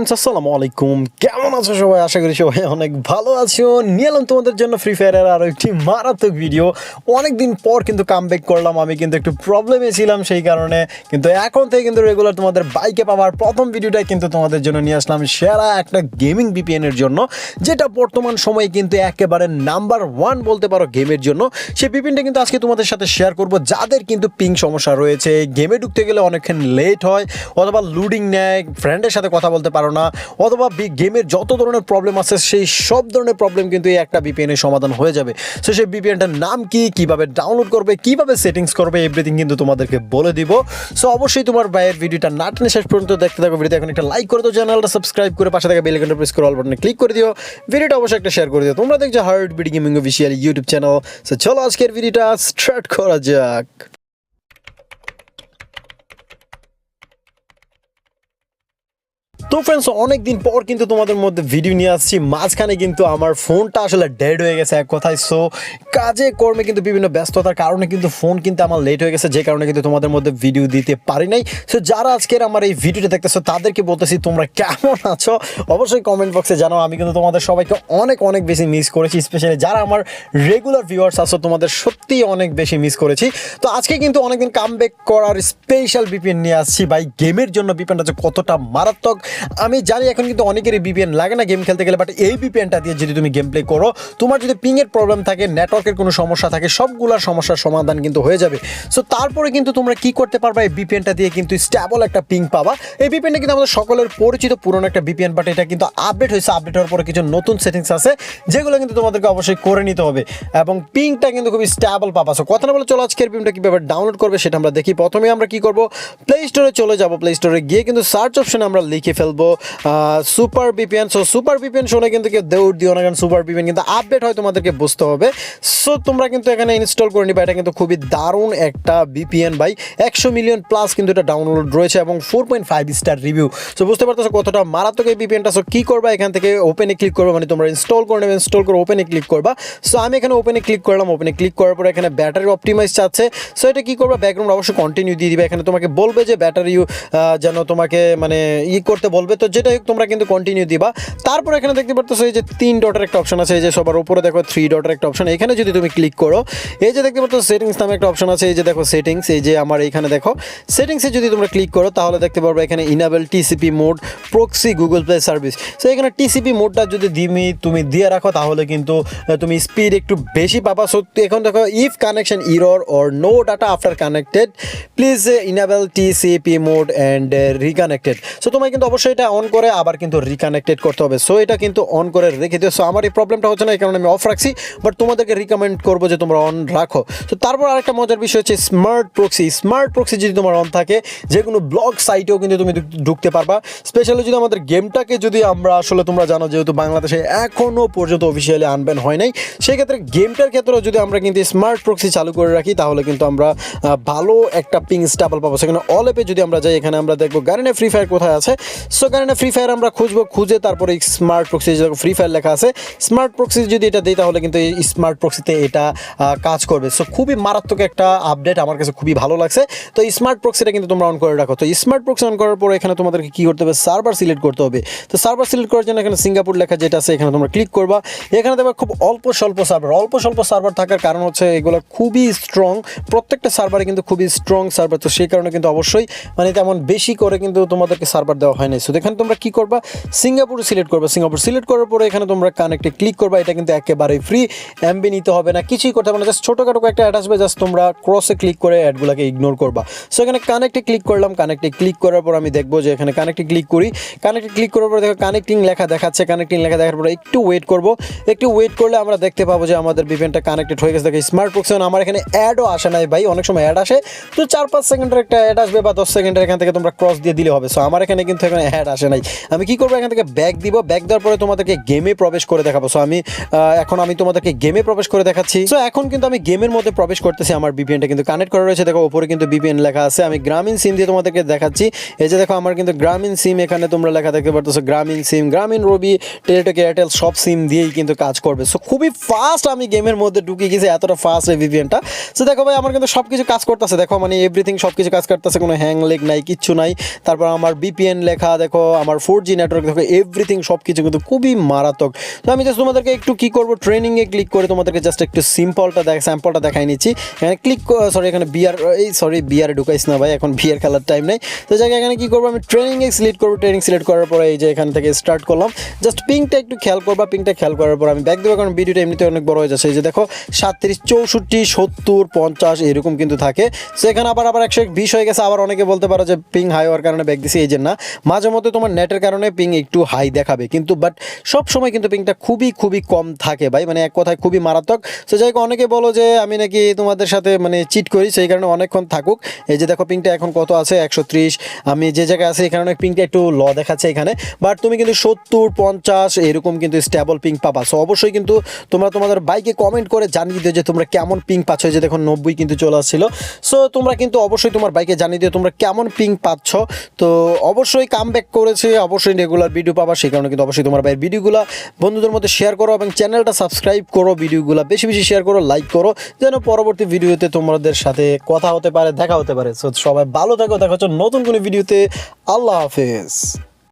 Friends আসসালামু আলাইকুম। কেমন আছো সবাই? আশা করি সবাই অনেক ভালো আছো। নিয়ে এলাম তোমাদের জন্য ফ্রি ফায়ারের আরও একটি মারাত্মক ভিডিও অনেক দিন পর কিন্তু কাম করলাম। আমি কিন্তু একটু প্রবলেমে ছিলাম সেই কারণে। কিন্তু এখন থেকে কিন্তু রেগুলার তোমাদের বাইকে পাওয়ার প্রথম ভিডিওটাই কিন্তু তোমাদের জন্য নিয়ে আসলাম সেরা একটা গেমিং বিপিএনের জন্য। যেটা বর্তমান সময়ে কিন্তু একেবারে নাম্বার ওয়ান বলতে পারো গেমের জন্য। সেই বিপিএনটা কিন্তু আজকে তোমাদের সাথে শেয়ার করব। যাদের কিন্তু পিং সমস্যা রয়েছে গেমে ঢুকতে গেলে অনেকক্ষণ লেট হয়, অথবা লুডিং নেয় ফ্রেন্ডের সাথে কথা বলতে পারো না অথবা গেমের যত ধরনের প্রবলেম আছে, সেই সব ধরনের প্রবলেম কিন্তু এই একটা বিপিএনের সমাধান হয়ে যাবে। সো সেই বিপিএনটার নাম কি, কীভাবে ডাউনলোড করবে, কীভাবে সেটিংস করবে এভরিথিং কিন্তু তোমাদেরকে বলে দিব। সো অবশ্যই তোমার ভাইয়ের ভিডিওটা না টেনে শেষ পর্যন্ত দেখতে থাকো। ভিডিও এখন একটা লাইক করে দাও চ্যানেলটা সাবস্ক্রাইব করে পাশে থাকা বেল আইকনটা প্রেস করে অল বাটনে ক্লিক করে দিও। ভিডিওটা অবশ্যই একটা শেয়ার করে দিও। তোমরা দেখছ hard BD gaming official YouTube channel so চলো আজকের ভিডিওটা স্টার্ট করা যাক। তো ফ্রেন্ডস অনেকদিন পর কিন্তু তোমাদের মধ্যে ভিডিও নিয়ে আসছি। মাঝখানে কিন্তু আমার ফোনটা আসলে ডেড হয়ে গেছে এক কথায়। সো কাজে, কর্মে কিন্তু বিভিন্ন ব্যস্ততার কারণে কিন্তু ফোন কিন্তু আমার লেট হয়ে গেছে, যে কারণে কিন্তু তোমাদের মধ্যে ভিডিও দিতে পারি নাই। সো যারা আজকের আমার এই ভিডিওটা দেখতেছো, তাদেরকে বলতেছি, তোমরা কেমন আছো? অবশ্যই কমেন্ট বক্সে জানাও। আমি কিন্তু তোমাদের সবাইকে অনেক অনেক বেশি মিস করেছি স্পেশালি যারা আমার রেগুলার ভিউয়ার্স আছো, তোমাদের সত্যিই অনেক বেশি মিস করেছি। তো আজকে কিন্তু অনেকদিন কাম করার স্পেশাল বিপিএন নিয়ে আসছি। ভাই গেমের জন্য বিপিএনটা যে কতটা মারাত্মক আমি জানি এখন কিন্তু অনেকেরই বিপিএন লাগে না গেম খেলতে গেলে বাট এই বিপিএনটা দিয়ে যদি তুমি গেম প্লে করো, তোমার যদি পিংয়ের প্রবলেম থাকে নেটওয়ার্কের কোনো সমস্যা থাকে, সবগুলোর সমস্যার সমাধান কিন্তু হয়ে যাবে। সো তারপরে কিন্তু তোমরা কি করতে পারবা, এই বিপিএনটা দিয়ে কিন্তু স্ট্যাবল একটা পিং পাবা। এই বিপিএনটা কিন্তু আমাদের সকলের পরিচিত পুরনো একটা বিপিএন বাট এটা কিন্তু আপডেট হয়েছে। আপডেট হওয়ার পরে কিছু নতুন সেটিংস আছে, যেগুলো কিন্তু তোমাদেরকে অবশ্যই করে নিতে হবে। এবং পিংটা কিন্তু খুবই স্ট্যাবল পাবা। সো কথা না বলে চলো, আজকের পিংটা কীভাবে ডাউনলোড করবে সেটা আমরা দেখি। প্রথমে আমরা কি করব? প্লে স্টোরে চলে যাব। প্লে স্টোরে গিয়ে কিন্তু সার্চ অপশনে আমরা লিখে ফেলব super VPN so super VPN শোনে কিন্তু কেউ দৌড় দিও না, কারণ সুপার বিপিএন কিন্তু আপডেট হয় তোমাদেরকে বুঝতে হবে। সো তোমরা কিন্তু এখানে ইনস্টল করে নিবা, এটা কিন্তু খুবই দারুণ একটা বিপিএন ভাই। একশো মিলিয়ন প্লাস কিন্তু এটা ডাউনলোড রয়েছে এবং four point five star review so বুঝতে পারতেছো কতটা মারাত্মক এই বিপিএনটা সো কী করবা, এখান থেকে ওপেনে ক্লিক করবে মানে তোমরা ইনস্টল করে নেবে ইনস্টল করে ওপেনে ক্লিক করবা। সো আমি এখানে ওপেনে ক্লিক করলাম ওপেনে ক্লিক করার পরে এখানে ব্যাটারি অপটিমাইজ চাচ্ছে। সো এটা কী করবা ব্যাকগ্রাউন্ড অবশ্যই কন্টিনিউ দিয়ে দিবে। এখানে তোমাকে বলবে যে ব্যাটারি যেন তোমাকে মানে ই করতে বলবে। তো যেটা হোক, তোমরা কিন্তু কন্টিনিউ দিবা। তারপর এখানে দেখতে পারতেছো, এই যে তিন ডটের একটা অপশন আছে, এই যে সবার উপরে দেখো থ্রি ডটের একটা অপশন এখানে যদি তুমি ক্লিক করো, এই যে দেখতে পাচ্ছ সেটিংস নামে একটা অপশন আছে, এই যে দেখো সেটিংস এই যে আমার এইখানে দেখো। সেটিংসে যদি তোমরা ক্লিক করো, তাহলে দেখতে পারবে এখানে enable TCP mode proxy Google Play service so এখানে টিসিপি মোডটা যদি দিমি, তুমি দিয়ে রাখো, তাহলে কিন্তু তুমি স্পিড একটু বেশি পাবা। সত্যি এখন দেখো if connection error or no data after connected please enable TCP mode and reconnected so তোমায় কিন্তু অবশ্যই এটা অন করে আবার কিন্তু রিকানেক্টেড করতে হবে। সো এটা কিন্তু অন করে রেখে দিও। সো আমার এই প্রবলেমটা হচ্ছে না, এই কারণে আমি অফ রাখছি। বাট তোমাদেরকে রিকমেন্ড করব যে তোমরা অন রাখো। তো তারপর আরেকটা মজার বিষয় হচ্ছে স্মার্ট প্রক্সি স্মার্ট প্রক্সি যদি তোমার অন থাকে, যে কোনো ব্লগ সাইটেও কিন্তু তুমি ঢুকতে পারবা। স্পেশালি যদি আমাদের গেমটাকে যদি আমরা আসলে তোমরা জানো, যেহেতু বাংলাদেশে এখনও পর্যন্ত অফিসিয়ালি আনবেন হয় নাই সেই ক্ষেত্রে গেমটার ক্ষেত্রেও যদি আমরা কিন্তু স্মার্ট প্রক্সি চালু করে রাখি, তাহলে কিন্তু আমরা ভালো একটা পিং স্টাবল পাবো। সেখানে অল অ্যাপে যদি আমরা যাই, এখানে আমরা দেখব গারিনা ফ্রি ফায়ার কোথায় আছে। সো গারিনা ফ্রি ফায়ার আমরা খুঁজবো, খুঁজে তারপরে স্মার্ট প্রক্সি যেরকম ফ্রি ফায়ার লেখা আছে স্মার্ট প্রক্সি যদি এটা দিই তাহলে কিন্তু এই স্মার্ট প্রক্সিতে এটা কাজ করবে। সো খুবই মারাত্মক একটা আপডেট আমার কাছে খুবই ভালো লাগছে। তো স্মার্ট প্রক্সিটা কিন্তু তোমরা অন করে রাখো। তো স্মার্ট প্রক্সি অন করার পরে এখানে তোমাদেরকে কী করতে হবে? সার্ভার সিলেক্ট করতে হবে। তো সার্ভার সিলেক্ট করার জন্য এখানে সিঙ্গাপুর লেখা যেটা আছে, এখানে তোমরা ক্লিক করবা। এখানে দেখবে খুব অল্প স্বল্প সার্ভার অল্প স্বল্প সার্ভার থাকার কারণ হচ্ছে এগুলো খুবই স্ট্রং প্রত্যেকটা সার্ভারে কিন্তু খুবই স্ট্রং সার্ভার তো সেই কারণে কিন্তু অবশ্যই মানে তেমন বেশি করে কিন্তু তোমাদেরকে সার্ভার দেওয়া হয় না সো এখানে তোমরা কী করবা? সিঙ্গাপুর সিলেক্ট করবা। সিঙ্গাপুর সিলেক্ট করার পরে এখানে তোমরা কানেক্টে ক্লিক করবা। এটা কিন্তু একেবারেই ফ্রি এমবি নিতে হবে না। কিছুই করতে হবে না। জাস্ট ছোটোখাটো একটা অ্যাড আসবে। জাস্ট তোমরা ক্রসে ক্লিক করে অ্যাডগুলোকে ইগনোর করবা। সো এখানে কানেক্টে ক্লিক করলাম। কানেক্টে ক্লিক করার পর আমি দেখব যে এখানে কানেক্টে ক্লিক করি। কানেক্টে ক্লিক করার পর দেখো কানেক্টিং লেখা দেখাচ্ছে। কানেক্টিং লেখা দেখার পরে একটু ওয়েট করব। একটু ওয়েট করলে আমরা দেখতে পাবো যে আমাদের বিভেনটা কানেক্টেড হয়ে গেছে। দেখো স্মার্ট বক্সে আমার এখানে অ্যাডও আসে নাই ভাই। অনেক সময় অ্যাড আসে। তো চার পাঁচ সেকেন্ডের একটা অ্যাড আসবে বা দশ সেকেন্ডের এখান থেকে তোমরা ক্রস দিয়ে দিলে হবে। সো আমার এখানে কিন্তু এখানে অ্যাড আসে নাই। আমি কি করব? এখান থেকে ব্যাগ দিব। ব্যাগ দেওয়ার পরে তোমাদেরকে গেমে প্রবেশ করে দেখাবো। সো আমি এখন আমি তোমাদেরকে গেমে প্রবেশ করে দেখাচ্ছি। সো এখন কিন্তু আমি গেমের মধ্যে প্রবেশ করতেছি আমার বিপিএনটা কিন্তু কানেক্ট করা রয়েছে। দেখো, উপরে কিন্তু বিপিএন লেখা আছে। আমি গ্রামীণ সিম দিয়ে তোমাদেরকে দেখাচ্ছি। এই যে দেখো, আমার কিন্তু গ্রামীণ সিম এখানে তোমরা লেখা দেখতে পারতেছো। গ্রামীণ সিম গ্রামীণ রবি টেলিটক এয়ারটেল সব সিম দিয়েই কিন্তু কাজ করবে। সো খুবই ফাস্ট আমি গেমের মধ্যে ঢুকে গেছি। এতটা ফাস্ট এই ভিপিএনটা সো দেখো ভাই, আমার কিন্তু সব কিছু কাজ করতেছে। দেখো মানে এভরিথিং সব কিছু কাজ করতেছে। কোনো হ্যাং লেগ নাই, কিচ্ছু নাই। তারপর আমার বিপিএন লেখা, দেখো আমার ফোর জি নেটওয়ার্ক দেখো এভরিথিং সব কিছু কিন্তু খুবই মারাত্মক। তো আমি জাস্ট তোমাদেরকে একটু কি করব ট্রেনিংয়ে ক্লিক করে তোমাদেরকে জাস্ট একটু সিম্পলটা দেখ স্যাম্পলটা দেখাই নিচ্ছি। এখানে ক্লিক সরি এখানে বিয়ার এই সরি বিয়ারে ঢুকাইস না ভাই, এখন বিয়ার খেলার টাইম নেই। তো জায়গায় এখানে কি করব, আমি ট্রেনিংয়ে সিলেক্ট করব ট্রেনিং সিলেক্ট করার পরে এই যে এখান থেকে স্টার্ট করলাম। জাস্ট পিংটা একটু খেয়াল করবা পিংটা খেয়াল করার পর আমি ব্যাক দেবো, কারণ ভিডিওটা এমনিতে অনেক বড় হয়ে যাচ্ছে। এই যে দেখো, সাতত্রিশ, চৌষট্টি, সত্তর, পঞ্চাশ, এরকম কিন্তু থাকে। সো এখানে আবার আবার একশো বিশ হয়ে গেছে, আবার অনেকে বলতে পারো যে পিং হাই হওয়ার কারণে ব্যাক দিছি, এই যে না। মাঝে মধ্যে তোমার নেটের কারণে পিং একটু হাই দেখাবে। কিন্তু বাট সব সময় কিন্তু পিংটা খুবই খুবই কম থাকে ভাই। মানে এক কথায় খুবই মারাত্মক। সো যাই অনেকে বলো যে আমি নাকি তোমাদের সাথে মানে চিট করি, সেই কারণে অনেকক্ষণ থাকুক। এই যে দেখো পিংটা এখন কত আছে? একশো ত্রিশ। আমি যে জায়গায় আছি, এখানে অনেক পিংটা একটু ল দেখাচ্ছে এখানে। বাট তুমি কিন্তু সত্তর, পঞ্চাশ, এরকম কিন্তু স্টেবল পিং পাবা। সো অবশ্যই কিন্তু তোমরা তোমাদের বাইকে কমেন্ট করে জানিয়ে দিও যে তোমরা কেমন পিং পাচ্ছ। এই যে দেখো নব্বই কিন্তু চলে আসছিল। সো তোমরা কিন্তু অবশ্যই তোমার বাইকে জানিয়ে দিও তোমরা কেমন পিং পাচ্ছ। তো অবশ্যই কাম ব্যাক করেছে, অবশ্যই রেগুলার ভিডিও পাবা, সেই কারণে কিন্তু অবশ্যই তোমার ভাইয়ের ভিডিওগুলো বন্ধুদের মধ্যে শেয়ার করো এবং চ্যানেলটা সাবস্ক্রাইব করো ভিডিওগুলো বেশি বেশি শেয়ার করো লাইক করো, যেন পরবর্তী ভিডিওতে তোমাদের সাথে কথা হতে পারে, দেখা হতে পারে। সো সবাই ভালো থাকো, দেখা হচ্ছে নতুন কোনো ভিডিওতে আল্লাহ হাফেজ।